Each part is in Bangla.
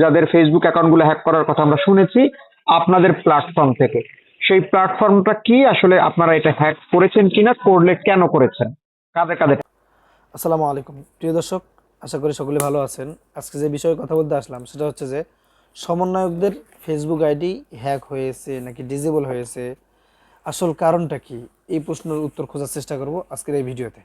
যাদের ফেসবুক অ্যাকাউন্টগুলো হ্যাক করার কথা আমরা শুনেছি, আপনাদের প্ল্যাটফর্ম থেকে। সেই প্ল্যাটফর্মটা কি? আসলে আপনারা এটা হ্যাক করেছেন কিনা? করলে কেন করেছেন? কাদের কাদের আসসালামু আলাইকুম। প্রিয় দর্শক, আশা করি সকলে ভালো আছেন। আজকে যে বিষয়ে কথা বলতে আসলাম, সেটা হচ্ছে যে, সমন্বয়কদের ফেসবুক আইডি হ্যাক হয়েছে নাকি ডিজেবল হয়েছে? আসল কারণটা কি? এই প্রশ্নের উত্তর খোঁজার চেষ্টা করব আজকের এই ভিডিওতে।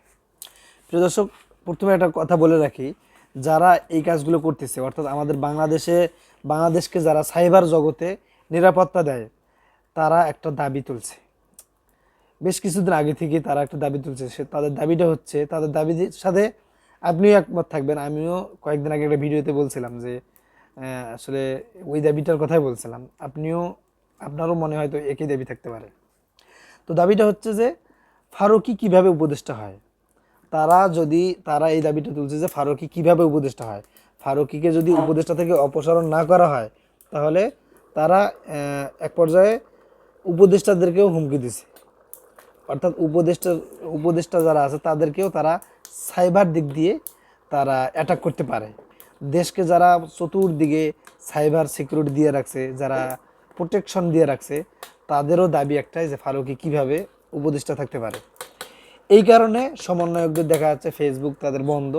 প্রিয় দর্শক, প্রথমে একটা কথা বলে রাখি যারা এই কাজগুলো করতেছে, অর্থাৎ আমাদের বাংলাদেশে, বাংলাদেশকে যারা সাইবার জগতে নিরাপত্তা দেয়, তারা একটা দাবি তুলছে। বেশ কিছুদিন আগে থেকে তারা একটা দাবি তুলছে, সে তাদের দাবিটা হচ্ছে, তাদের দাবির সাথে আপনিও একমত থাকবেন, আমিও কয়েকদিন আগে একটা ভিডিওতে বলছিলাম যে আসলে ওই দাবিটার কথাই বলছিলাম, আপনিও, আপনারও মনে হয়তো একই দাবি থাকতে পারে। তো দাবিটা হচ্ছে যে, ফারুকি কীভাবে উপদেষ্টা হয়? তারা যদি তারা এই দাবিটা তুলছে যে ফারুকি কীভাবে উপদেষ্টা হয়? ফারুকিকে যদি উপদেষ্টা থেকে অপসারণ না করা হয় তাহলে তারা এক পর্যায়ে উপদেষ্টাদেরকেও হুমকি দিছে। অর্থাৎ উপদেষ্টা উপদেষ্টা যারা আছে তাদেরকেও তারা সাইবার দিক দিয়ে তারা অ্যাটাক করতে পারে। দেশকে যারা চতুর্দিকে সাইবার সিকিউরিটি দিয়ে রাখছে যারা প্রোটেকশন দিয়ে রাখছে তাদেরও দাবি একটাই যে ফারুকি কীভাবে উপদেষ্টা থাকতে পারে। এই কারণে সমন্বয়কদের দেখা যাচ্ছে ফেসবুক তাদের বন্ধ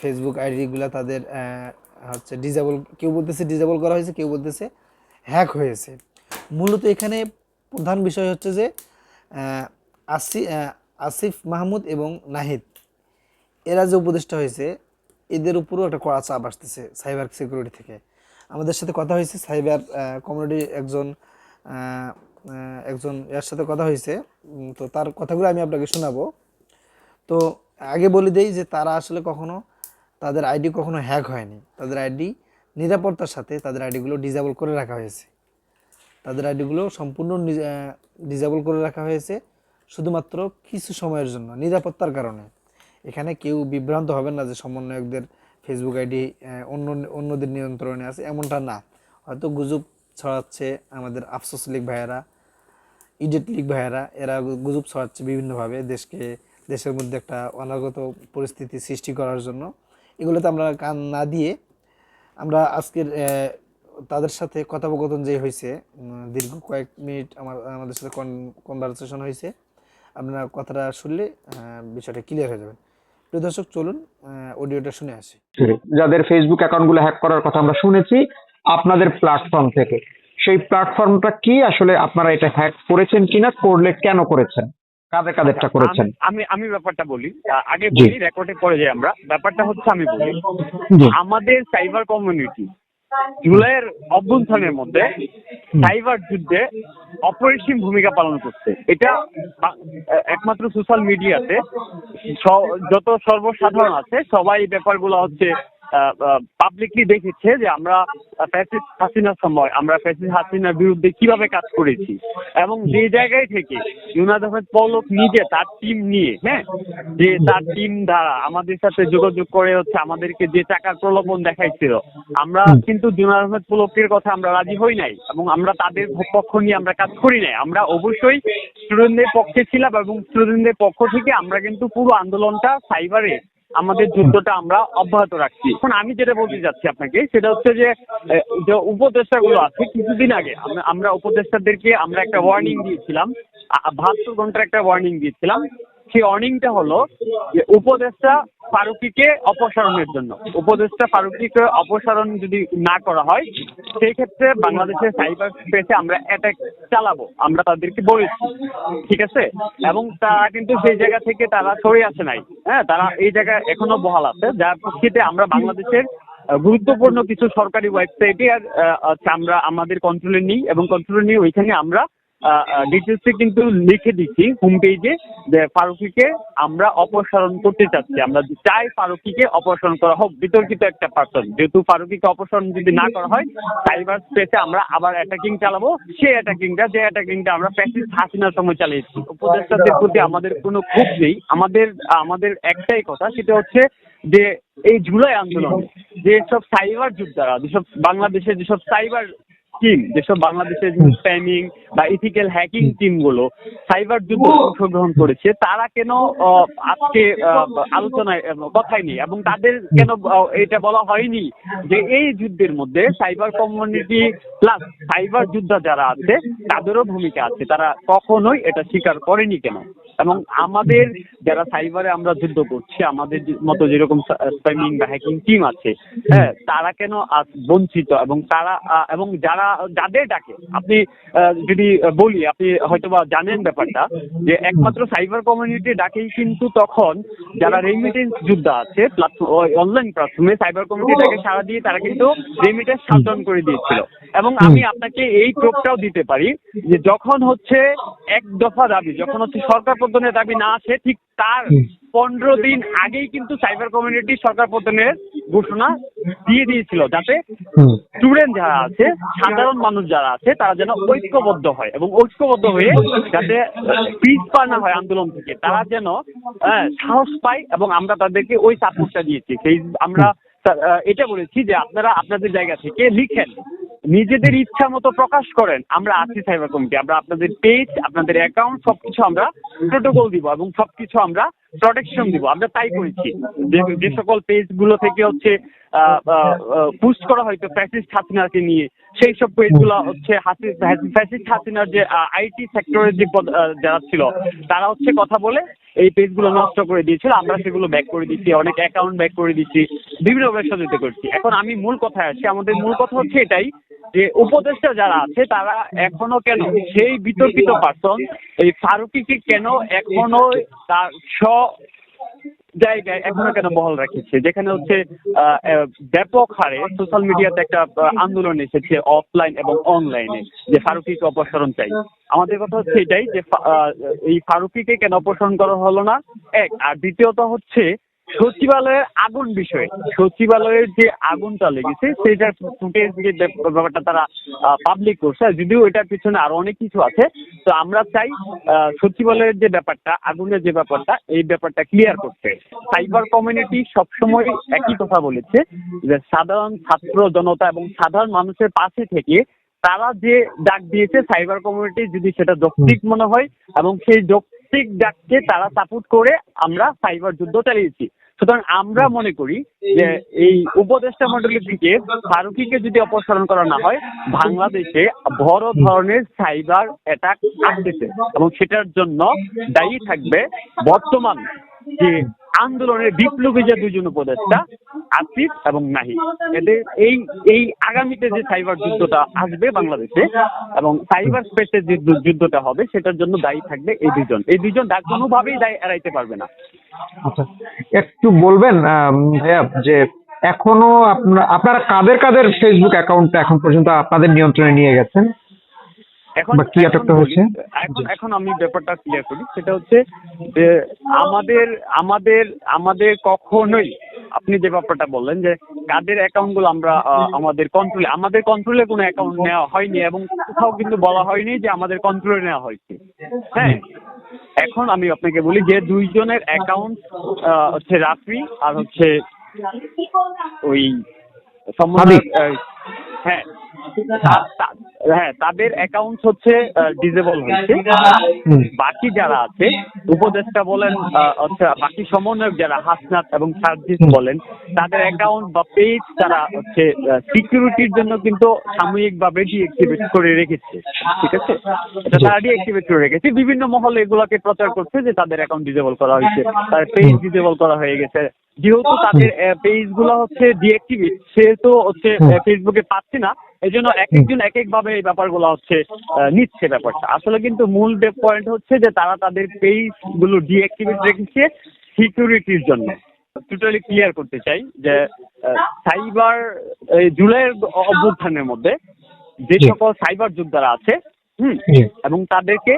ফেসবুক আইডিগুলো তাদের হচ্ছে ডিজেবল কেউ বলতেছে ডিজেবল করা হয়েছে, কেউ বলতেছে হ্যাক হয়েছে। মূলত এখানে প্রধান বিষয় হচ্ছে যে আসি আসিফ মাহমুদ এবং নাহিদ, এরা যে উপদেষ্টা হয়েছে, এদের উপরও একটা কড়া চাপ আসতেছে সাইবার সিকিউরিটি থেকে। আমাদের সাথে কথা হয়েছে সাইবার কমিউনিটির একজন একজন এর সাথে কথা হয়েছে। তো তার কথাগুলো আমি আপনাকে শোনাবো। তো আগে বলে দেই যে তারা আসলে কখনো তাদের আইডি কখনো হ্যাক হয়নি। তাদের আইডি নিরাপত্তার সাথে তাদের আইডিগুলো ডিজেবল করে রাখা হয়েছে। তাদের আইডিগুলো সম্পূর্ণ ডিজেবল করে রাখা হয়েছে শুধুমাত্র কিছু সময়ের জন্য, নিরাপত্তার কারণে। এখানে কেউ বিভ্রান্ত হবেন না যে সমন্বয়কদের ফেসবুক আইডি অন্য, অন্যদের নিয়ন্ত্রণে আছে, এমনটা না। হয়তো গুজব ছড়াচ্ছে আমাদের আফসোস লীগ ভাইয়েরা, ইডিট লীগ ভাইয়েরা, এরা গুজব ছড়াচ্ছে বিভিন্নভাবে দেশকে, দেশের মধ্যে একটা অনাগত পরিস্থিতি সৃষ্টি করার জন্য। এগুলোতে আমরা কান না দিয়ে আমরা আজকের তাদের সাথে কথোপকথন যে হয়েছে দীর্ঘ কয়েক মিনিট আমার, আমাদের সাথে কনভারসেশন হয়েছে আপনারা কথাটা শুনলে বিষয়টা ক্লিয়ার হয়ে যাবে। প্রিয় দর্শক, চলুন অডিওটা শুনে আসি। যাদের ফেসবুক অ্যাকাউন্টগুলো হ্যাক করার কথা আমরা শুনেছি আপনাদের প্ল্যাটফর্ম থেকে। সেই প্ল্যাটফর্মটা কি? আসলে আপনারা এটা হ্যাক করেছেন কিনা? করলে কেন করেছেন? কাদের কাদেরটা করেছেন? আমি- আমি ব্যাপারটা বলি। আগে বলি রেকর্ডে পরে যাই আমরা। ব্যাপারটা হচ্ছে আমি বলি আমাদের সাইবার কমিউনিটি জুলাইয়ের অভ্যুত্থানের মধ্যে সাইবার যুদ্ধে অপরিসীম ভূমিকা পালন করছে। এটা একমাত্র সোশ্যাল মিডিয়াতে যত সর্বসাধারণ আছে সবাই ব্যাপারগুলো হচ্ছে পাবলিকলি দেখেছে যে আমরা ফ্যাসিস হাসিনার সময় আমরা ফ্যাসিস হাসিনার বিরুদ্ধে কীভাবে কাজ করেছি। এবং যে জায়গায় থেকে ইউনাদ আহমেদ পলক নিজে তার টিম নিয়ে হ্যাঁ যে তার টিম দ্বারা আমাদের সাথে যোগাযোগ করে হচ্ছে আমাদেরকে যে টাকার প্রলোভন দেখাইছিল আমরা কিন্তু জুনার আহমেদ পলকের কথা আমরা রাজি হই নাই এবং আমরা তাদের পক্ষ নিয়ে আমরা কাজ করি নাই। আমরা অবশ্যই স্টুডেন্টদের পক্ষে ছিলাম এবং স্টুডেন্টদের পক্ষ থেকে আমরা কিন্তু পুরো আন্দোলনটা সাইবারে আমাদের যুদ্ধটা আমরা অব্যাহত রাখছি। এখন আমি যেটা বলতে যাচ্ছি আপনাকে, সেটা হচ্ছে যে উপদেষ্টা যে উপদেষ্টাগুলো আছে, কিছুদিন আগে আমরা উপদেষ্টাদেরকে আমরা একটা ওয়ার্নিং দিয়েছিলাম বাহাত্তর ঘণ্টার একটা ওয়ার্নিং দিয়েছিলাম। সেই ওয়ার্নিংটা হলো যে উপদেষ্টা ফারুকিকে অপসারণের জন্য। উপদেষ্টা ফারুকিকে অপসারণ যদি না করা হয়, সেই ক্ষেত্রে বাংলাদেশের সাইবার স্পেসে আমরা অ্যাটাক চালাবো। আমরা তাদেরকে বলেছি, ঠিক আছে? এবং তারা কিন্তু সেই জায়গা থেকে তারা সরে আসে নাই হ্যাঁ? তারা এই জায়গায় এখনও বহাল আছে, যার প্রেক্ষিতে আমরা বাংলাদেশের গুরুত্বপূর্ণ কিছু সরকারি ওয়েবসাইটে আর আমরা আমাদের কন্ট্রোলে নিই এবং কন্ট্রোলে নিয়ে ওইখানে আমরা ডিটেলসে কিন্তু লিখে দিচ্ছি হোম পেজে যে ফারুকিকে আমরা অপসারণ করতে চাচ্ছি। আমরা চাই ফারুকিকে অপসারণ করা হোক, বিতর্কিত একটা পার্সন যেহেতু ফারুকিকে অপসারণ যদি না করা হয় সাইবার স্পেসে আমরা আবার অ্যাটাকিং চালাবো। সেই অ্যাটাকিংটা যে অ্যাটাকিংটা আমরা প্যাসিস হাসিনার সময় চালিয়েছি। উপদেষ্টাদের প্রতি আমাদের কোনো ক্ষোভ নেই। আমাদের আমাদের একটাই কথা, সেটা হচ্ছে যে এই জুলাই আন্দোলন যেসব সাইবার যোদ্ধারা, যেসব বাংলাদেশের যেসব সাইবার টিম যেসব বাংলাদেশের স্প্যামিং বা ইথিক্যাল হ্যাকিং টিমগুলো সাইবার যুদ্ধে অংশগ্রহণ করেছে তারা কেন আজকে আলোচনায় কথাই নেই এবং তাদের কেন এটা বলা হয়নি যে এই যুদ্ধের মধ্যে সাইবার কমিউনিটি প্লাস সাইবার যোদ্ধা যারা আছে তাদেরও ভূমিকা আছে তারা কখনোই এটা স্বীকার করেনি কেন? এবং আমাদের যারা সাইবারে আমরা যুদ্ধ করছি আমাদের মতো যেরকম স্প্যামিং বা হ্যাকিং টিম আছে হ্যাঁ তারা কেন বঞ্চিত এবং তারা এবং যারা যাদের ডাকে আপনি যদি বলি আপনি হয়তোবা জানেন ব্যাপারটা যে একমাত্র সাইবার কমিউনিটি ডাকেই কিন্তু তখন যারা রেমিটেন্স যোদ্ধা আছে অনলাইন প্ল্যাটফর্মে সাইবার কমিউনিটি ডাকে সারা দিয়ে তারা কিন্তু রেমিটেন্স সাবধান করে দিয়েছিল। এবং আমি আপনাকে এই প্রোপটাও দিতে পারি যে যখন হচ্ছে এক দফা দাবি যখন হচ্ছে সরকার পতনের দাবি না আসে ঠিক তার পনেরো দিন আগেই কিন্তু সাইবার কমিউনিটি সরকার পতনের ঘোষণা দিয়ে দিয়েছিল যাতে স্টুডেন্ট যারা আছে সাধারণ মানুষ যারা আছে তারা যেন ঐক্যবদ্ধ হয় এবং ঐক্যবদ্ধ হয়ে যাতে পিস পা না হয় আন্দোলন থেকে। তারা যেন আহ, সাহস পায় এবং আমরা তাদেরকে ওই সাপোর্টটা দিয়েছি। সেই আমরা এটা বলেছি যে আপনারা আপনাদের জায়গা থেকে লিখেন। নিজেদের ইচ্ছা মতো প্রকাশ করেন, আমরা আছি সাইবার কমিটি আমরা আপনাদের পেজ আপনাদের অ্যাকাউন্ট সবকিছু আমরা প্রোটোকল দিব এবং সবকিছু আমরা প্রোটেকশন দিব, আমরা তাই করেছি। যে সকল পেজগুলো থেকে হচ্ছে পুস্ট করা হয়তো ফ্যাসিস্ট হাসিনাকে নিয়ে, সেই সব পেজগুলো হচ্ছে ফ্যাসিস্ট হাসিনার যে আইটি সেক্টরের যে যারা ছিল, তারা হচ্ছে কথা বলে এই পেজগুলো নষ্ট করে দিয়েছিল, আমরা সেগুলো ব্যাক করে দিচ্ছি, অনেক অ্যাকাউন্ট ব্যাক করে দিচ্ছি, বিভিন্ন ব্যবসা করছি। এখন আমি মূল কথায় আসছি আমাদের মূল কথা হচ্ছে এটাই যে উপদেষ্টা যারা আছে, তারা এখনও কেন? সেই বিতর্কিত পার্সন এই ফারুকিকে কেন এখনও তার স্ব জায়গায় এখনও কেন বহাল রাখছে? যেখানে হচ্ছে ব্যাপক হারে সোশ্যাল মিডিয়াতে একটা আন্দোলন এসেছে অফলাইন এবং অনলাইনে যে ফারুকিকে অপসারণ চাই। আমাদের কথা হচ্ছে এটাই যে এই ফারুকিকে কেন অপসারণ করা হলো না? এক, আর দ্বিতীয়ত হচ্ছে সচিবালয়ের আগুন বিষয়ে, সচিবালয়ের যে আগুনটা লেগেছে সেটার ফুটেজ যে ব্যাপারটা তারা পাবলিক করছে যদিও এটার পিছনে আরও অনেক কিছু আছে, তো আমরা চাই সচিবালয়ের যে ব্যাপারটা, আগুনের যে ব্যাপারটা, এই ব্যাপারটা ক্লিয়ার করতে। সাইবার কমিউনিটি সবসময় একই কথা বলেছে, যে সাধারণ ছাত্র জনতা এবং সাধারণ মানুষের পাশে থেকে তারা যে ডাক দিয়েছে সাইবার কমিউনিটি যদি সেটা যৌক্তিক মনে হয়, এবং সেই যৌক্তিক ডাককে তারা সাপোর্ট করে আমরা সাইবার যুদ্ধ চালিয়েছি। সুতরাং আমরা মনে করি যে এই উপদেষ্টা মন্ডলী থেকে ফারুকিকে যদি অপসারণ করা না হয় বাংলাদেশে বড় ধরনের সাইবার অ্যাটাক আসতেছে এবং সেটার জন্য দায়ী থাকবে বর্তমান যে আন্দোলনের বিপ্লবী যে দুজন উপদেষ্টা, আসিফ এবং নাহিদ, এদের এই এই আগামীতে যে সাইবার যুদ্ধটা আসবে বাংলাদেশে এবং সাইবার স্পেসের যে যুদ্ধটা হবে, সেটার জন্য দায়ী থাকবে এই দুজন এই দুজন কোনোভাবেই দায়ী এড়াইতে পারবে না। আচ্ছা একটু বলবেন ভাইয়া, যে এখনও আপনারা কাদের কাদের ফেসবুক অ্যাকাউন্টটা এখন পর্যন্ত আপনাদের নিয়ন্ত্রণে নিয়ে গেছেন? এখন কি আটকটা হয়েছে? এখন এখন আমি ব্যাপারটা ক্লিয়ার করি। সেটা হচ্ছে যে আমাদের আমাদের আমাদের কখনোই আপনি যে ব্যাপারটা বললেন যে কাদের অ্যাকাউন্টগুলো আমরা আমাদের কন্ট্রোলে আমাদের কন্ট্রোলে কোনো অ্যাকাউন্ট নেওয়া হয়নি এবং কোথাও কিন্তু বলা হয়নি যে আমাদের কন্ট্রোলে নেওয়া হয়েছে। হ্যাঁ? এখন আমি আপনাকে বলি যে দুইজনের অ্যাকাউন্ট হচ্ছে রাফি আর হচ্ছে ওই আহ, হ্যাঁ। হ্যাঁ তাদের অ্যাকাউন্ট হচ্ছে ডিজেবল হয়েছে। বাকি যারা আছে উপদেষ্টা বলেন আচ্ছা বাকি সমন্বয়ক যারা হাসনাত এবং সার্জিস বলেন তাদের অ্যাকাউন্ট বা পেজ তারা হচ্ছে সিকিউরিটির জন্য কিন্তু সাময়িকভাবে ডিএক্টিভেট করে রেখেছে। ঠিক আছে? এটা তারা ডিএক্টিভেট করে রেখেছে। বিভিন্ন মহলে এগুলোকে প্রচার করছে যে তাদের অ্যাকাউন্ট ডিজেবল করা হয়েছে। তার পেজ ডিজেবল করা হয়ে গেছে। যেহেতু তাদের পেজগুলো হচ্ছে ডিএক্টিভেট সেহেতু হচ্ছে ফেসবুকে পাচ্ছে না এই জন্য এক একজন এক এক ভাবে এই ব্যাপারগুলো হচ্ছে আহ, নিচ্ছে ব্যাপারটা। আসলে কিন্তু মূল পয়েন্ট হচ্ছে যে তারা তাদের পেজগুলো ডিঅ্যাক্টিভেট রেখেছে সিকিউরিটির জন্য। টোটালি ক্লিয়ার করতে চাই যে সাইবার জুলাইয়ের অভ্যুত্থানের মধ্যে যে সকল সাইবার যোদ্ধারা আছে হুম এবং তাদেরকে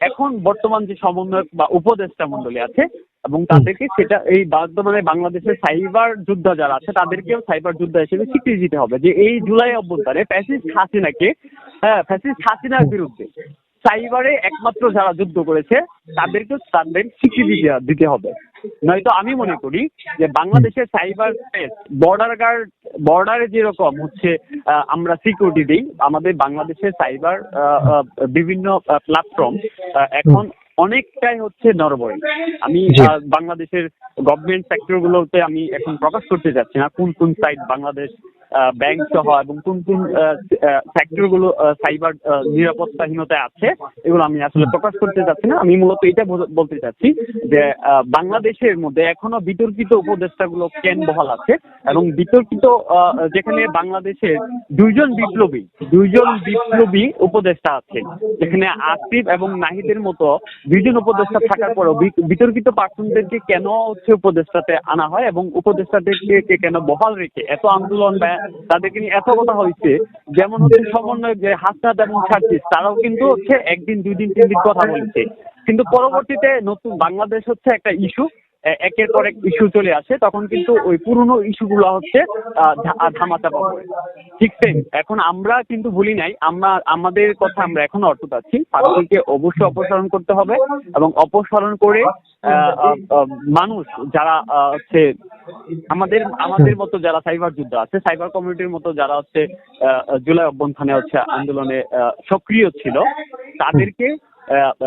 এখন বর্তমান যে সমন্বয়ক বা উপদেষ্টা মন্ডলী আছে এবং তাদেরকে সেটা এই বর্তমানে বাংলাদেশের সাইবার যোদ্ধা যারা আছে, তাদেরকেও সাইবার যোদ্ধা হিসেবে স্বীকৃতি দিতে হবে যে এই জুলাই অভ্যন্তরে ফ্যাসিস্ট হাসিনাকে হ্যাঁ ফ্যাসিস্ট হাসিনার বিরুদ্ধে সাইবারে একমাত্র যারা যুদ্ধ করেছে তাদেরকে তাদের স্বীকৃতি দিতে হবে। নয়তো আমি মনে করি যে বাংলাদেশের সাইবার স্পেস বর্ডার গার্ড বর্ডারে যেরকম হচ্ছে আমরা সিকিউরিটি দিই, আমাদের বাংলাদেশের সাইবার বিভিন্ন প্ল্যাটফর্ম এখন অনেকটাই হচ্ছে নরবরে। আমি বাংলাদেশের গভর্নমেন্ট সেক্টর গুলোতে আমি এখন প্রকাশ করতে যাচ্ছি না। কোন কোন সাইট বাংলাদেশ ব্যাংক সহ এবং কোন কোন সেক্টরগুলো সাইবার নিরাপত্তাহীনতায় আছে, এগুলো আমি আসলে প্রকাশ করতে চাচ্ছি না। আমি মূলত এটা বলতে চাচ্ছি যে বাংলাদেশের মধ্যে এখনও বিতর্কিত উপদেষ্টাগুলো কেন বহাল আছে এবং বিতর্কিত যেখানে বাংলাদেশের দুইজন বিপ্লবী দুইজন বিপ্লবী উপদেষ্টা আছে যেখানে আসিফ এবং নাহিদের মতো দুইজন উপদেষ্টা থাকার পরও বিতর্কিত পার্সনদেরকে কেন হচ্ছে উপদেষ্টাতে আনা হয় এবং উপদেষ্টাদেরকে কেন বহাল রেখে এত আন্দোলন বা তাদেরকে নিয়ে এত কথা হয়েছে যেমন হচ্ছে সমন্বয় যে হাসনাত এবং সার্জিস তারাও কিন্তু হচ্ছে একদিন দুই দিন তিন দিন কথা বলেছে। কিন্তু পরবর্তীতে নতুন বাংলাদেশ হচ্ছে একটা ইস্যু একের পর এক ইস্যু চলে আসে, তখন কিন্তু ওই পুরনো ইস্যুগুলো হচ্ছে ধামাচাপা পড়ে। ঠিক সেম এখন আমরা কিন্তু ভুলি নাই, আমরা, আমাদের কথা আমরা এখনও অর্থ আছি ফারুককে অবশ্যই অপসারণ করতে হবে এবং অপসারণ করে মানুষ যারা হচ্ছে আমাদের আমাদের মতো যারা সাইবার যুদ্ধ আছে সাইবার কমিউনিটির মতো যারা হচ্ছে জুলাই অভ্যন্থানে হচ্ছে আন্দোলনে সক্রিয় ছিল, তাদেরকে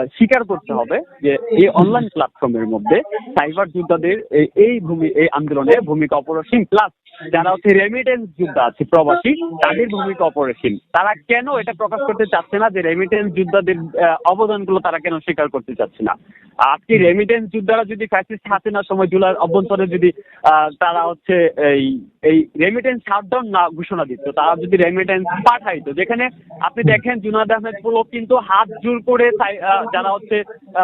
স্বীকার করতে হবে যে এই অনলাইন প্ল্যাটফর্মের মধ্যে সাইবার যোদ্ধাদের এই- ভূমি, এই আন্দোলনে ভূমিকা অপরিসীম। প্লাস যারা হচ্ছে রেমিটেন্স যোদ্ধা আছে, প্রবাসী, তাদের ভূমিকা অপরিসীম। তারা কেন এটা প্রকাশ করতে চাচ্ছে না যে রেমিটেন্স যোদ্ধাদের অবদানগুলো তারা কেন স্বীকার করতে চাচ্ছে না? আজকে রেমিটেন্স যোদ্ধারা যদি ফ্যাসিস্ট না সময় জুলাই অভ্যন্তরে যদি তারা হচ্ছে এই এই রেমিটেন্স শাটডাউন না ঘোষণা দিত, তারা যদি রেমিটেন্স পাঠাইতো, যেখানে আপনি দেখেন জুনাদ আহমেদ পুলক কিন্তু হাত জোর করে যারা হচ্ছে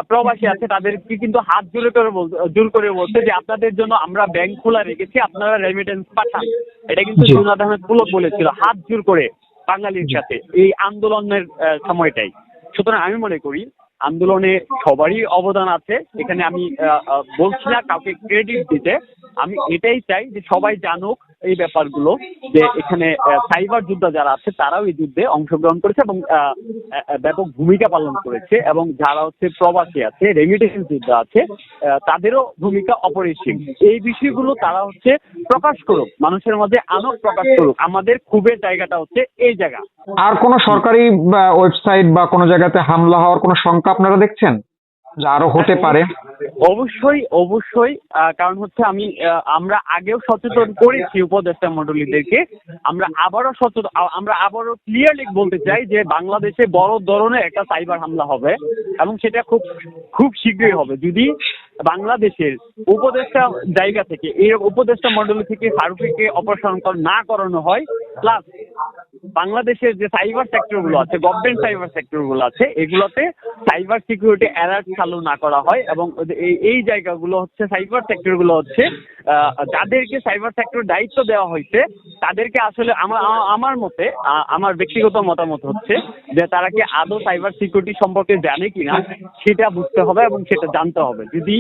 প্রবাসী আছে তাদেরকে কিন্তু হাত জোরে করে জোর করে বলছে যে আপনাদের জন্য আমরা ব্যাংক খোলা রেখেছি আপনারা রেমিটেন্স পাঠান। এটা কিন্তু আহমেদ পুলক বলেছিল হাত জোর করে বাঙালির সাথে এই আন্দোলনের সময়টাই। সুতরাং আমি মনে করি আন্দোলনে সবারই অবদান আছে। এখানে আমি বলছি না কাউকে ক্রেডিট দিতে। আমি এটাই চাই যে সবাই জানুক এই ব্যাপারগুলো যে এখানে সাইবার যোদ্ধা যারা আছে, তারাও এই যুদ্ধে অংশগ্রহণ করেছে এবং ব্যাপক ভূমিকা পালন করেছে এবং যারা হচ্ছে প্রবাসী আছে রেমিটেন্স যোদ্ধা আছে তাদেরও ভূমিকা অপরিসীম। এই বিষয়গুলো তারা হচ্ছে প্রকাশ করুক, মানুষের মধ্যে আনক প্রকাশ করুক। আমাদের খুবের জায়গাটা হচ্ছে এই জায়গা। আর কোনো সরকারি ওয়েবসাইট বা কোনো জায়গাতে হামলা হওয়ার কোনো শঙ্কা আপনারা দেখছেন? যে আরও হতে পারে। অবশ্যই অবশ্যই কারণ হচ্ছে আমি আমরা আগেও সচেতন করেছি উপদেষ্টা মন্ডলীদেরকে আমরা আবারও সচেতন আমরা আবারও ক্লিয়ারলি বলতে চাই যে বাংলাদেশে বড় ধরনের একটা সাইবার হামলা হবে এবং সেটা খুব খুব শীঘ্রই হবে। যদি বাংলাদেশের উপদেষ্টা জায়গা থেকে এই উপদেষ্টা মন্ডলী থেকে ফারুকিকে অপসারণ না করানো হয় প্লাস বাংলাদেশের যে সাইবার সেক্টরগুলো আছে গভর্নমেন্ট সাইবার সেক্টরগুলো আছে, এগুলোতে সাইবার সিকিউরিটি অ্যালার্ট চালু না করা হয় এবং এই জায়গাগুলো হচ্ছে সাইবার সেক্টরগুলো হচ্ছে যাদেরকে সাইবার সেক্টর দায়িত্ব দেওয়া হয়েছে, তাদেরকে আসলে আমার আমার মতে আমার ব্যক্তিগত মতামত হচ্ছে যে তারা কি আদৌ সাইবার সিকিউরিটি সম্পর্কে জানে কিনা, সেটা বুঝতে হবে এবং সেটা জানতে হবে। যদি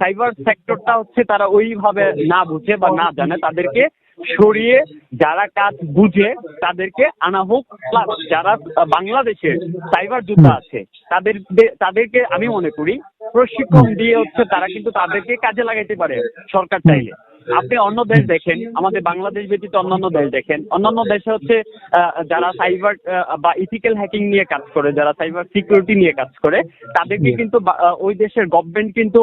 সাইবার সেক্টরটা হচ্ছে তারা ওইভাবে না বুঝে বা না জানে, তাদেরকে সরিয়ে যারা কাজ বুঝে তাদেরকে আনা হোক। প্লাস যারা বাংলাদেশে বাংলাদেশের সাইবার যোদ্ধা আছে, তাদের, তাদেরকে আমি মনে করি প্রশিক্ষণ দিয়ে হচ্ছে তারা কিন্তু তাদেরকে কাজে লাগাইতে পারে সরকার চাইলে। আপনি অন্য দেশ দেখেন আমাদের বাংলাদেশ ব্যতীত অন্যান্য দেশ দেখেন। অন্যান্য দেশে হচ্ছে যারা সাইবার বা ইথিক্যাল হ্যাকিং নিয়ে কাজ করে যারা সাইবার সিকিউরিটি নিয়ে কাজ করে তাদেরকে কিন্তু ওই দেশের গভর্নমেন্ট কিন্তু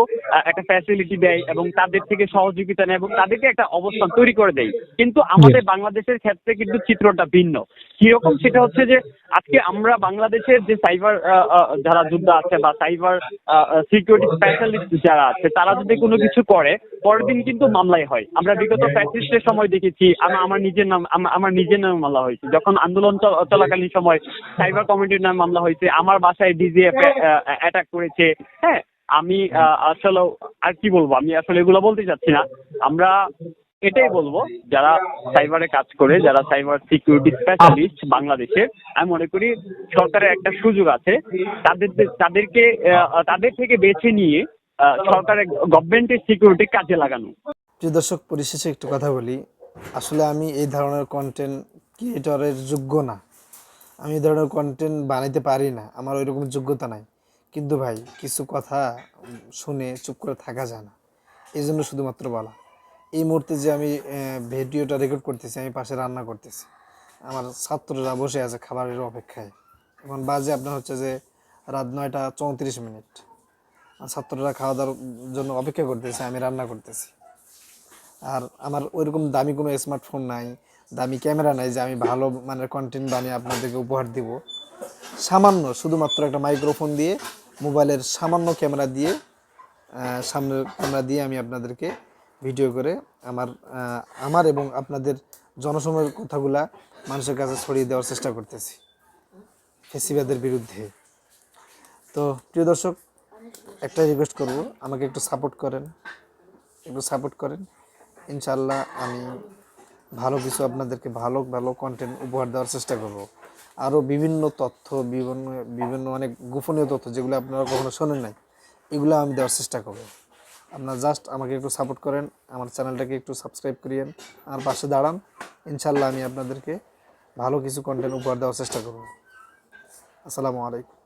একটা ফ্যাসিলিটি দেয় এবং তাদের থেকে সহযোগিতা নেয় এবং তাদেরকে একটা অবস্থান তৈরি করে দেয়। কিন্তু আমাদের বাংলাদেশের ক্ষেত্রে কিন্তু চিত্রটা ভিন্ন। কীরকম সেটা হচ্ছে যে আজকে আমরা বাংলাদেশের যে সাইবার যারা যোদ্ধা আছে বা সাইবার সিকিউরিটি স্পেশালিস্ট যারা আছে তারা যদি কোনো কিছু করে পরের দিন কিন্তু মামলাই হয়। আমরা বিগত ফ্যাসিস্টের সময় দেখেছি আমার আমার নিজের নাম আমার নিজের নামে মামলা হয়েছে। যখন আন্দোলন চলাকালীন সময় সাইবার কমিটির নামে মামলা হয়েছে আমার বাসায় ডিজিএফ অ্যাটাক করেছে। হ্যাঁ আমি আসলে আর কি বলব? আমি আসলে এগুলো বলতে চাচ্ছি না। আমরা এটাই বলব যারা সাইবারে কাজ করে যারা সাইবার সিকিউরিটি স্পেশালিস্ট বাংলাদেশের আমি মনে করি সরকারের একটা সুযোগ আছে। তাদের তাদেরকে তাদের থেকে বেছে নিয়ে সরকারের গভর্নমেন্টের সিকিউরিটি কাজে লাগানো। প্রিয় দর্শক, পরিশেষে একটু কথা বলি। আসলে আমি এই ধরনের কন্টেন্ট ক্রিয়েটরের যোগ্য না। আমি এই ধরনের কন্টেন্ট বানাইতে পারি না। আমার ওই রকম যোগ্যতা নাই। কিন্তু ভাই, কিছু কথা শুনে চুপ করে থাকা যায় না। এই জন্য শুধুমাত্র বলা। এই মুহূর্তে যে আমি ভিডিওটা রেকর্ড করতেছি, আমি পাশে রান্না করতেছি। আমার ছাত্ররা বসে আছে খাবারের অপেক্ষায়। এখন বাজে আপনার হচ্ছে যে রাত নয়টা চৌত্রিশ মিনিট। ছাত্ররা খাওয়া দাওয়ার জন্য অপেক্ষা করতেছে, আমি রান্না করতেছি। আর আমার ওইরকম দামি কোনো স্মার্টফোন নাই, দামি ক্যামেরা নাই যে আমি ভালো মানের কন্টেন্ট বানিয়ে আপনাদেরকে উপহার দিব। সামান্য, শুধুমাত্র একটা মাইক্রোফোন দিয়ে, মোবাইলের সামান্য ক্যামেরা দিয়ে সামনের ক্যামেরা দিয়ে আমি আপনাদেরকে ভিডিও করে আমার আমার এবং আপনাদের জনসময়ের কথাগুলা মানুষের কাছে ছড়িয়ে দেওয়ার চেষ্টা করতেছি, ফেসিবাদের বিরুদ্ধে। তো প্রিয় দর্শক, একটাই রিকোয়েস্ট করব, আমাকে একটু সাপোর্ট করেন, একটু সাপোর্ট করেন। ইনশাল্লাহ আমি ভালো কিছু আপনাদেরকে ভালো ভালো কন্টেন্ট উপহার দেওয়ার চেষ্টা করব। আরও বিভিন্ন তথ্য, বিভিন্ন বিভিন্ন অনেক গোপনীয় তথ্য যেগুলো আপনারা কখনো শোনেন নাই, এগুলো আমি দেওয়ার চেষ্টা করব। আপনারা জাস্ট আমাকে একটু সাপোর্ট করেন, আমার চ্যানেলটাকে একটু সাবস্ক্রাইব করিয়েন আমার পাশে দাঁড়ান ইনশাল্লাহ আমি আপনাদেরকে ভালো কিছু কন্টেন্ট উপহার দেওয়ার চেষ্টা করব। আসসালামু আলাইকুম।